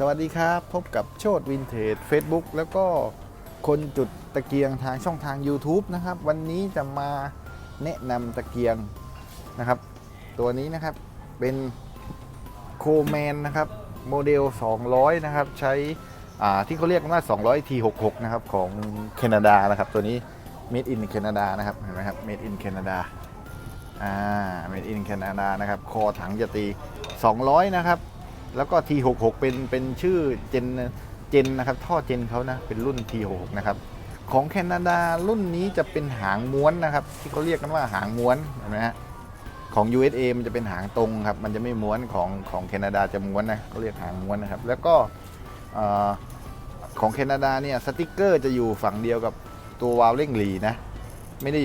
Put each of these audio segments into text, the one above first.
สวัสดีครับ พบกับโชดวินเทจ Facebook แล้วก็คนจุดตะเกียงทางช่องทาง YouTube นะครับ วันนี้จะมาแนะนำตะเกียงนะครับ ตัวนี้นะครับเป็นโคแมนนะครับโมเดล 200 นะครับ ใช้อ่าที่เขาเรียกกันว่า 200 T66 นะครับ ของแคนาดานะครับ ตัวนี้ made in Canada นะครับเห็นไหมครับ made in Canada อ่า made in Canada นะครับ คอถังจะตี 200 นะครับ แล้วก็ T66 เป็นเป็นชื่อเจนเจนนะครับท่อเจนเขานะเป็นรุ่น T66 นะครับของแคนาดารุ่นนี้จะเป็นหางม้วนนะครับ ที่เขาเรียกกันว่าหางม้วนเห็นไหมฮะของ USA มันจะเป็นหางตรงครับมันจะไม่ม้วนของของแคนาดาจะม้วนนะเขาเรียกหางม้วนนะครับ แล้วก็ของแคนาดาเนี่ยสติกเกอร์จะอยู่ฝั่งเดียวกับตัววาล์วเร่งหลีนะไม่ได้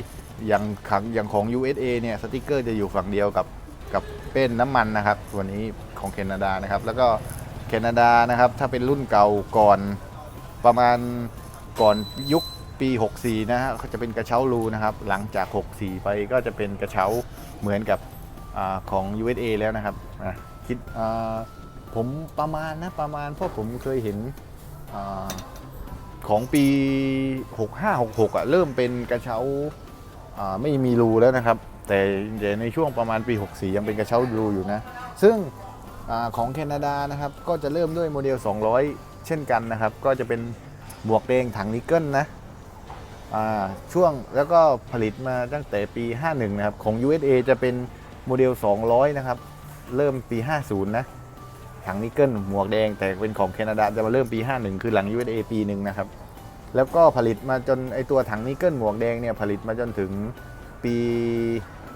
อย่างขังอย่างของ USA เนี่ยสติกเกอร์จะอยู่ฝั่งเดียวกับกับเป็นน้ำมันนะครับ ตัวนี้ ของแคนาดานะครับ แล้วก็แคนาดานะครับถ้าเป็นรุ่นเก่าก่อนประมาณก่อนยุคปี 64 นะฮะเขาจะเป็นกระเช้ารูนะครับ หลังจาก 64 ไปก็จะเป็นกระเช้าเหมือนกับอของ USA แล้วนะครับอะคิดผมประมาณนะประมาณเพราะผมเคยเห็นอของปี 65-66อะเริ่มเป็นกระเช้าไม่มีรูแล้วนะครับ แต่ในช่วงประมาณปี 64 ยังเป็นกระเช้ารูอยู่นะ ซึ่ง ของแคนาดานะครับก็จะเริ่มด้วยโมเดล 200 เช่นกันนะครับ ก็จะเป็นหมวกแดงถังนิกเกิลนะช่วงแล้วก็ผลิตมาตั้งแต่ปี 51 นะครับ ของ USA จะเป็นโมเดล 200 นะครับ เริ่มปี 50 นะถังนิกเกิลหมวกแดงแต่เป็นของแคนาดาจะมาเริ่มปี 51 คือหลัง USA ปีหนึ่งนะครับ แล้วก็ผลิตมาจนไอตัวถังนิกเกิลหมวกแดงเนี่ยผลิตมาจนถึงปี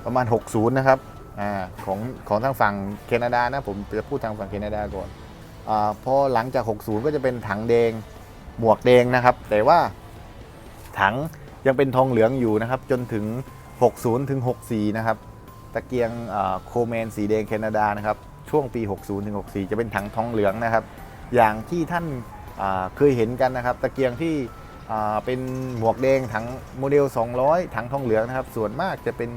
ประมาณ 60 นะครับ อ่าของของทางฝั่งแคนาดานะผมจะพูดทางฝั่งแคนาดาก่อนอาพอหลังจาก 60 ก็จะเป็นถังแดงหมวกแดงนะครับ แต่ว่าถังยังเป็นทองเหลืองอยู่นะครับ จนถึง 60 ถึง 64 นะครับ ตะเกียงโคแมนสีแดงแคนาดานะครับ ช่วงปี 60 ถึง 64 จะเป็นถังทองเหลืองนะครับ อย่างที่ท่านเคยเห็นกันนะครับ ตะเกียงที่เป็นหมวกแดงถังโมเดล 200 ถังทองเหลืองนะครับ ส่วนมากจะเป็น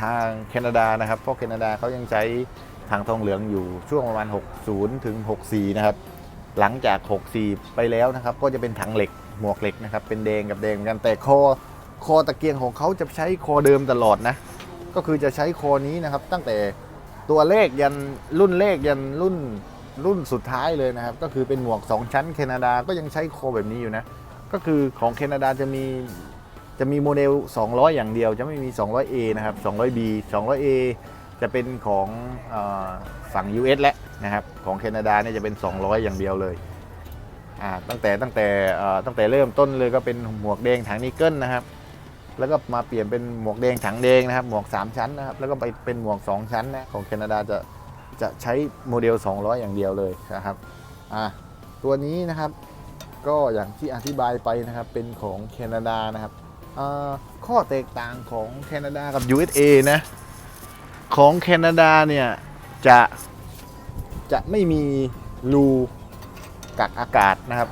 ทางแคนาดานะครับเพราะแคนาดาเขายังใช้ถังทองเหลืองอยู่ช่วงประมาณ 60 ถึง 64 นะครับ หลังจาก 64 ไปแล้วนะครับ ก็จะเป็นถังเหล็กหมวกเหล็กนะครับ เป็นแดงกับแดงเหมือนกันแต่คอคอตะเกียงของเขาจะใช้คอเดิมตลอดนะ ก็คือจะใช้คอนี้นะครับ ตั้งแต่ตัวเลขยันรุ่นเลขยันรุ่นรุ่นสุดท้ายเลยนะครับ ก็คือเป็นหมวก 2 ชั้นแคนาดาก็ยังใช้คอแบบนี้อยู่นะ ก็คือของแคนาดาจะมี จะมีโมเดล 200 อย่างเดียว จะไม่มี 200A นะครับ 200B 200A จะเป็นของอฝั่ง US และนะครับ ของแคนาดาเนี่ยจะเป็น 200 อย่างเดียวเลย ตั้งแต่ตั้งแต่ตั้งแต่เริ่มต้นเลยก็เป็นหมวกแดงถังนิกเกิลนะครับ แล้วก็มาเปลี่ยนเป็นหมวกแดงถังแดงนะครับ หมวก 3 ชั้นนะครับ แล้วก็ไปเป็นหมวก 2 ชั้นนะ ของแคนาดาจะจะใช้โมเดล 200 อย่างเดียวเลยนะครับตัวนี้นะครับก็อย่างที่อธิบายไปนะครับเป็นของแคนาดานะครับ ข้อแตกต่างของแคนาดากับ USA นะของแคนาดาเนี่ยจะจะไม่มีรูกักอากาศนะครับ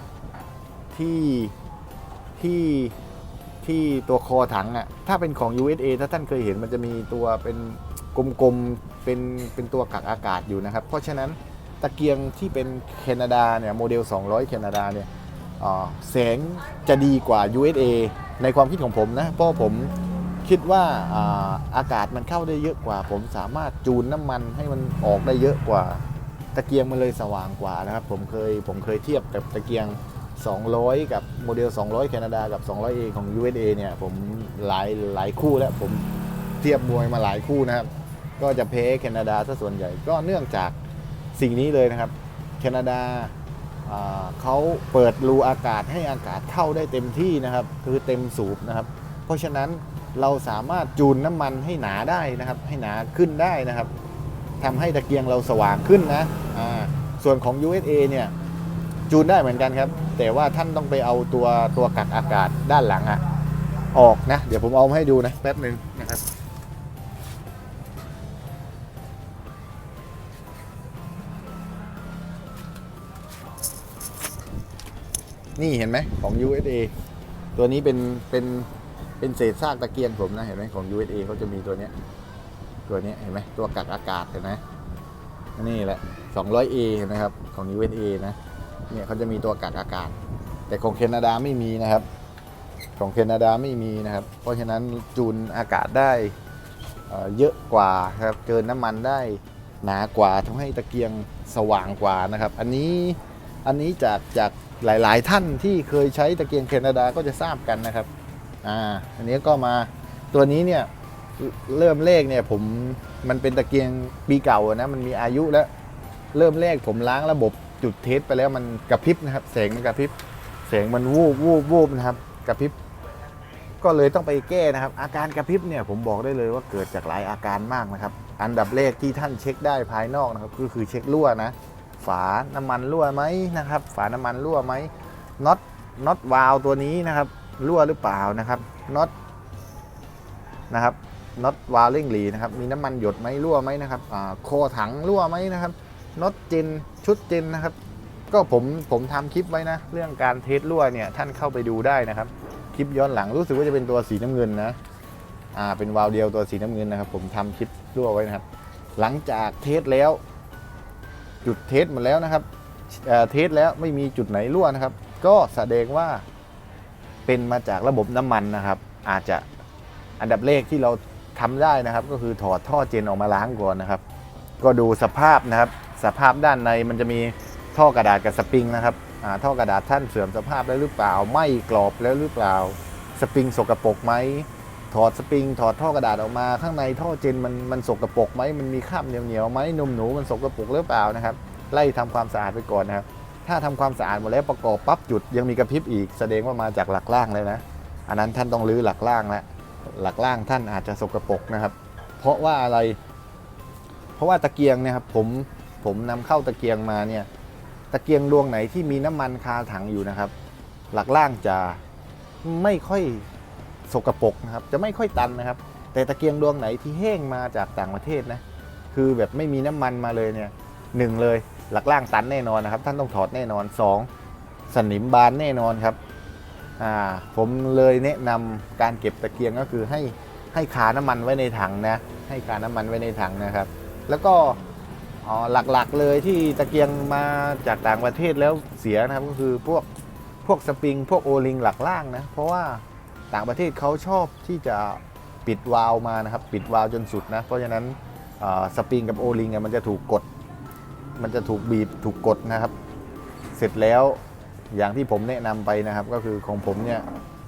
ที่ที่ที่ตัวคอถังอะ่ะถ้าเป็นของ USA ถ้าท่านเคยเห็นมันจะมีตัวเป็นกลมๆเป็นเป็นตัวกักอากาศอยู่นะครับ เพราะฉะนั้นตะเกียงที่เป็นแคนาดาเนี่ยโมเดล 200 แคนาดาเนี่ยแสงจะดีกว่า USA ในความคิดของผมนะเพราะผมคิดว่าอากาศมันเข้าได้เยอะกว่า ผมสามารถจูนน้ำมันให้มันออกได้เยอะกว่า ตะเกียงมันเลยสว่างกว่านะครับ ผมเคยผมเคยเทียบกับตะเกียง 200 กับโมเดล 200 แคนาดากับ 200A ของ USA เนี่ยผมหลายหลายคู่แล้วผมเทียบมวยมาหลายคู่นะครับ ก็จะแพ้แคนาดาซะส่วนใหญ่ก็เนื่องจากสิ่งนี้เลยนะครับ แคนาดา เขาเปิดรูอากาศให้อากาศเข้าได้เต็มที่นะครับ คือเต็มสูบนะครับ เพราะฉะนั้นเราสามารถจูนน้ำมันให้หนาได้นะครับ ให้หนาขึ้นได้นะครับทำให้ตะเกียงเราสว่างขึ้นนะส่วนของ USA เนี่ยจูนได้เหมือนกันครับ แต่ว่าท่านต้องไปเอาตัวตัวกักอากาศด้านหลังอะออกนะ เดี๋ยวผมเอามาให้ดูนะแป๊บหนึ่งนะครับ นี่เห็นไหมของ USA ตัวนี้เป็นเป็นเป็นเศษซากตะเกียงผมนะเห็นไหมของ USA เขาจะมีตัวเนี้ยตัวเนี้ยเห็นไหมตัวกักอากาศเห็นไหมนี่แหละ 200A นะครับของ USA นะเนี่ยเขาจะมีตัวกักอากาศ แต่ของแคนาดาไม่มีนะครับ ของแคนาดาไม่มีนะครับ เพราะฉะนั้นจูนอากาศได้เอ่อเยอะกว่าครับเกินน้ำมันได้หนากว่าทำให้ตะเกียงสว่างกว่านะครับ อันนี้อันนี้จากจาก หลาย ๆ ท่านที่เคยใช้ตะเกียงแคนาดาก็จะทราบกันนะครับอ่าอันนี้ก็มาตัวนี้เนี่ยเริ่มเลขเนี่ยผมมันเป็นตะเกียงปีเก่านะมันมีอายุแล้ว เริ่มแรกผมล้างระบบจุดเทสไปแล้วมันกระพริบนะครับแสงมันกระพริบแสงมันวูบวูบวูบนะครับกระพริบก็เลยต้องไปแก้นะครับ อาการกระพริบเนี่ยผมบอกได้เลยว่าเกิดจากหลายอาการมากนะครับ อันดับแรกที่ท่านเช็คได้ภายนอกนะครับก็คือเช็ครั่วนะ ฝาน้ำมันรั่วไหมนะครับ ฝาน้ำมันรั่วไหมน็อตน็อตวาล์วตัวนี้นะครับรั่วหรือเปล่านะครับน็อตนะครับน็อตวาล์วเร่งหลีนะครับมีน้ำมันหยดไหมรั่วไหมนะครับอ่าโคถังรั่วไหมนะครับน็อตเจนชุดเจนนะครับ ก็ผมผมทำคลิปไว้นะ เรื่องการเทสรั่วเนี่ยท่านเข้าไปดูได้นะครับ คลิปย้อนหลังรู้สึกว่าจะเป็นตัวสีน้ำเงินนะอ่าเป็นวาล์วเดียวตัวสีน้ำเงินนะครับ ผมทำคลิปรั่วไว้นะครับ หลังจากเทสแล้ว จุดเทสหมดแล้วนะครับเทสแล้วไม่มีจุดไหนรั่วนะครับ ก็แสดงว่าเป็นมาจากระบบน้ำมันนะครับ อาจจะอันดับแรกที่เราทำได้นะครับ ก็คือถอดท่อเจนออกมาล้างก่อนนะครับ ก็ดูสภาพนะครับ สภาพด้านในมันจะมีท่อกระดาษกับสปริงนะครับท่อกระดาษท่านเสื่อมสภาพแล้วหรือเปล่าไหม่กรอบแล้วหรือเปล่า สปริงสกรปรกไหม ถอดสปริง ถอดท่อกระดาษออกมาข้างในท่อเจนมันมันสกรปรกไหมมันมีคราบเหนียวๆไหมนมหนูมันสกรปรกหรือเปล่านะครับ ไล่ทำความสะอาดไปก่อนนะครับ ถ้าทำความสะอาดหมดแล้วประกอบปั๊บจุดยังมีกระพริบอีกแสดงว่ามาจากหลักล่างเลยนะ อันนั้นท่านต้องรื้อหลักล่างแล้วหลักล่างท่านอาจจะสกรปรกนะครับ เพราะว่าอะไร เพราะว่าตะเกียงนี่ยครับผมผมนำเข้าตะเกียงมาเนี่ยตะเกียงดวงไหนที่มีน้ำมันคาถังอยู่นะครับ หลักล่างจะไม่ค่อย สกรปรกนะครับจะไม่ค่อยตันนะครับ แต่ตะเกียงดวงไหนที่แห้งมาจากต่างประเทศนะคือแบบไม่มีน้ำมันมาเลยเนี่ยหนึ่งเลยหลักล่างตันแน่นอนนะครับ ท่านต้องถอดแน่นอน 2. สนิมบานแน่นอนครับผมเลยแนะนำการเก็บตะเกียงก็คือให้ให้คาน้ำมันไว้ในถังนะให้คาน้ำมันไว้ในถังนะครับ แล้วก็หลักๆเลยที่ตะเกียงมาจากต่างประเทศแล้วเสียนะครับก็คือพวกพวกสปริง พวกโอลิงหลักล่างนะเพราะว่า ต่างประเทศเขาชอบที่จะปิดวาล์วมานะครับปิดวาล์วจนสุดนะ เพราะฉะนั้นสปริงกับโอลิงมันจะถูกกด มันจะถูกบีบถูกกดนะครับ เสร็จแล้วอย่างที่ผมแนะนำไปนะครับ ก็คือของผมเนี่ย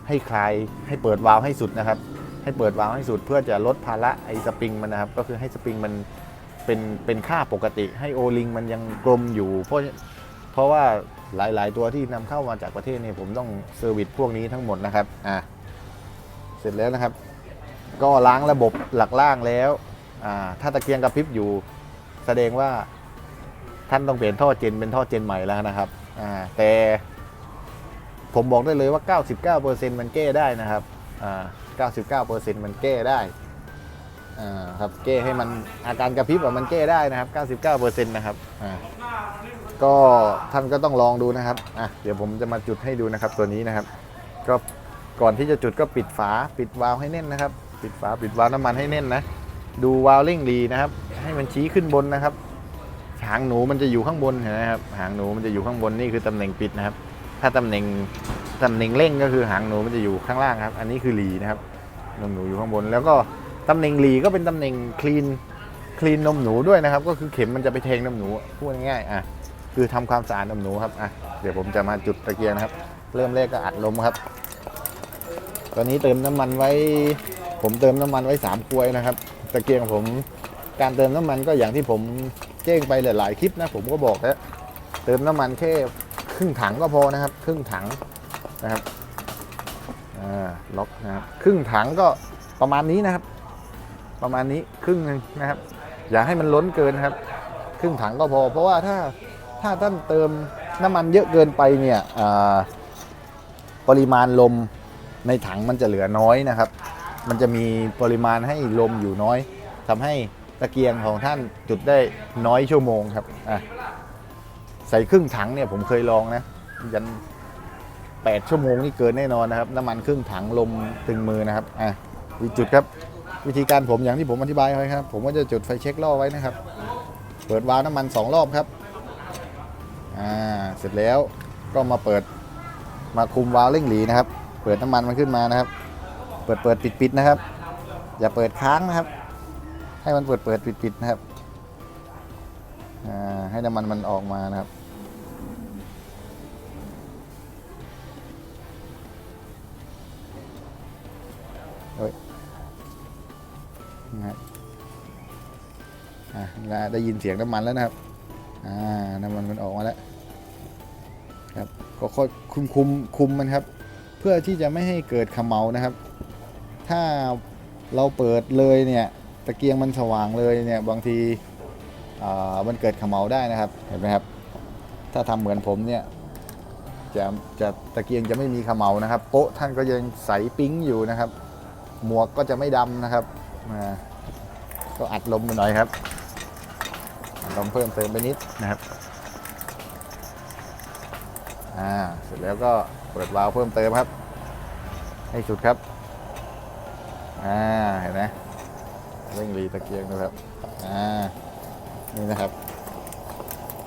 ให้คลายให้เปิดวาล์วให้สุดนะครับ ให้เปิดวาล์วให้สุดเพื่อจะลดภาระไอ้สปริงมันนะครับ ก็คือให้สปริงมันเป็นเป็นค่าปกติ ให้โอลิงมันยังกลมอยู่ เพราะเพราะว่าหลาย ๆ ตัวที่นำเข้ามาจากประเทศเนี่ยผมต้องเซอร์วิสพวกนี้ทั้งหมดนะครับอะเสร็จแล้วนะครับ ก็ล้างระบบหลักล่างแล้วถ้าตะเกียงกระพริบอยู่ แสดงว่าท่านต้องเปลี่ยนท่อเจนเป็นท่อเจนใหม่แล้วนะครับแต่ผมบอกได้เลยว่า 99%มันแก้ได้นะครับ99%มันแก้ได้ครับแก้ให้มันอาการกระพริบอะมันแก้ได้นะครับ 99%นะครับก็ท่านก็ต้องลองดูนะครับอะเดี๋ยวผมจะมาจุดให้ดูนะครับตัวนี้นะครับ ก็ ก่อนที่จะจุดก็ปิดฝาปิดวาล์วให้แน่นนะครับ ปิดฝาปิดวาล์วน้ำมันให้แน่นนะ ดูวาล์วเร่งรีนะครับ ให้มันชี้ขึ้นบนนะครับ หางหนูมันจะอยู่ข้างบนเห็นไหมครับ หางหนูมันจะอยู่ข้างบนนี่คือตำแหน่งปิดนะครับ ถ้าตำแหน่งตำแหน่งเร่งก็คือหางหนูมันจะอยู่ข้างล่างครับ อันนี้คือหลีนะครับนมหนูอยู่ข้างบน แล้วก็ตำแหน่งหลีก็เป็นตำแหน่งคลีนคลีนนมหนูด้วยนะครับ ก็คือเข็มมันจะไปแทงนมหนูพูดง่ายๆอะคือทำความสะอาดนมหนูครับอะเดี๋ยวผมจะมาจุดตะเกียงนะครับ เริ่มแรกก็อัดลมครับ ตอนนี้เติมน้ำมันไว้ ผมเติมน้ำมันไว้3กลวยนะครับตะเกียงผมการเติมน้ำมันก็อย่างที่ผมแจ้งไปหลายๆคลิปนะผมก็บอกแล้วเติมน้ำมันแค่ครึ่งถังก็พอนะครับ ครึ่งถังนะครับล็อกนะครับครึ่งถังก็ประมาณนี้นะครับ ประมาณนี้ครึ่งหนึงนะครับ อย่าให้มันล้นเกินครับ ครึ่งถังก็พอ เพราะว่าถ้าถ้าท่านเติมน้ำมันเยอะเกินไปเนี่ยปริมาณลม ในถังมันจะเหลือน้อยนะครับ มันจะมีปริมาณให้ลมอยู่น้อยทำให้ตะเกียงของท่านจุดได้น้อยชั่วโมงครับอะใส่ครึ่งถังเนี่ยผมเคยลองนะยัน8ชั่วโมงนี่เกินแน่นอนนะครับ น้ำมันครึ่งถังลมถึงมือนะครับอะวิจุดครับ วิธีการผมอย่างที่ผมอธิบายไว้ครับ ผมก็จะจุดไฟเช็คล่อไว้นะครับ เปิดวาล์วน้ำมันสองรอบครับอ่าเสร็จแล้วก็มาเปิดมาคุมวาล์วเร่งหลีนะครับ เปิดน้ำมันมันขึ้นมานะครับ เปิดเปิดปิดปิดนะครับ อย่าเปิดค้างนะครับ ให้มันเปิดเปิดปิดปิดนะครับอ่าให้น้ำมันมันออกมานะครับเอ้ยนะอะได้ยินเสียงน้ำมันแล้วนะครับ อ่า น้ำมันมันออกมาแล้วครับ ก็ค่อยคุมคุมคุมมันครับ พื่อที่จะไม่ให้เกิดขมเมานะครับ ถ้าเราเปิดเลยเนี่ยตะเกียงมันสว่างเลยเนี่ยบางทีมันเกิดขมเมาได้นะครับเห็นไหมครับ ถ้าทำเหมือนผมเนี่ยจะจะตะเกียงจะไม่มีขมเมานะครับโป๊ะท่านก็ยังใสปิ๊งอยู่นะครับ หมวกก็จะไม่ดำนะครับอ่าก็อัดลมไปหน่อยครับอัดลมเพิ่มเติมไปนิดนะครับอ่าเสร็จแล้วก็ เปิดวาล์วเพิ่มเติมครับ ให้สุดครับ อ่า เห็นไหมเร่งรีตะเกียงนะครับ อ่า นี่นะครับ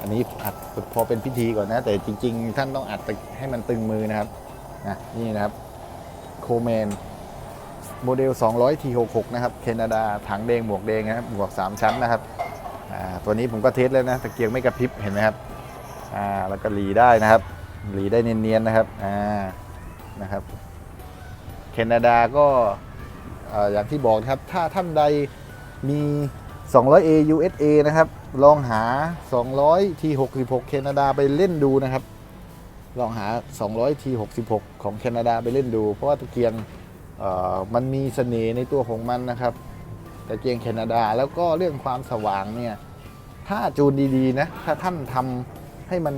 อันนี้อัดพอเป็นพิธีก่อนนะ แต่จริง ๆ ท่านต้องอัดให้มันตึงมือนะครับนะนี่นะครับ โคเมนโมเดล 200 T66 นะครับ แคนาดา ถังแดง หมวกแดงนะครับ หมวก 3 ชั้นนะครับอ่าตัวนี้ผมก็เทสแล้วนะ ตะเกียงไม่กระพริบ เห็นไหมครับอ่าแล้วก็หลีได้นะครับ หลีได้เนียนๆนะครับ อ่า นะครับ แคนาดาก็เอ่อย่างที่บอกนะครับ ถ้าท่านใดมี 200A USA นะครับ ลองหา 200 T66 แคนาดาไปเล่นดูนะครับ ลองหา 200 T66 ของแคนาดาไปเล่นดู เพราะว่าตะเกียงมันมีเสน่ห์ในตัวของมันนะครับ ตะเกียงแคนาดาแล้วก็เรื่องความสว่างเนี่ย ถ้าจูนดีๆนะ ถ้าท่านทำให้มัน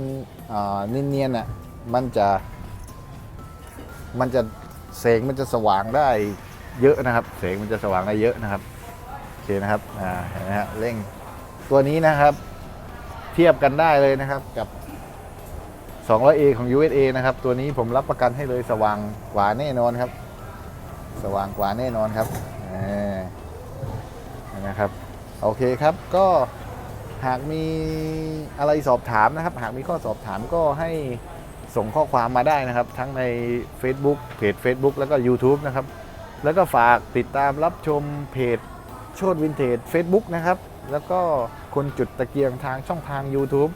เอ่เนียนๆอะมันจะ มันจะแสงมันจะสว่างได้เยอะนะครับแสงมันจะสว่างได้เยอะนะครับโอเคนะครับอ่าเห็นไหมฮะเร่งตัวนี้นะครับ เทียบกันได้เลยนะครับกับ 200A ของ USA นะครับ ตัวนี้ผมรับประกันให้เลยสว่างกว่าแน่นอนครับ สว่างกว่าแน่นอนครับอ่านะครับ โอเคครับก็ หากมีอะไรสอบถามนะครับ หากมีข้อสอบถามก็ให้ส่งข้อความมาได้นะครับ ทั้งใน Facebook เพจ Facebook แล้วก็ YouTube นะครับ แล้วก็ฝากติดตามรับชมเพจโชดวินเทจ Facebook นะครับ แล้วก็คนจุดตะเกียงทางช่องทาง YouTube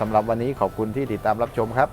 สำหรับวันนี้ขอบคุณที่ติดตามรับชมครับ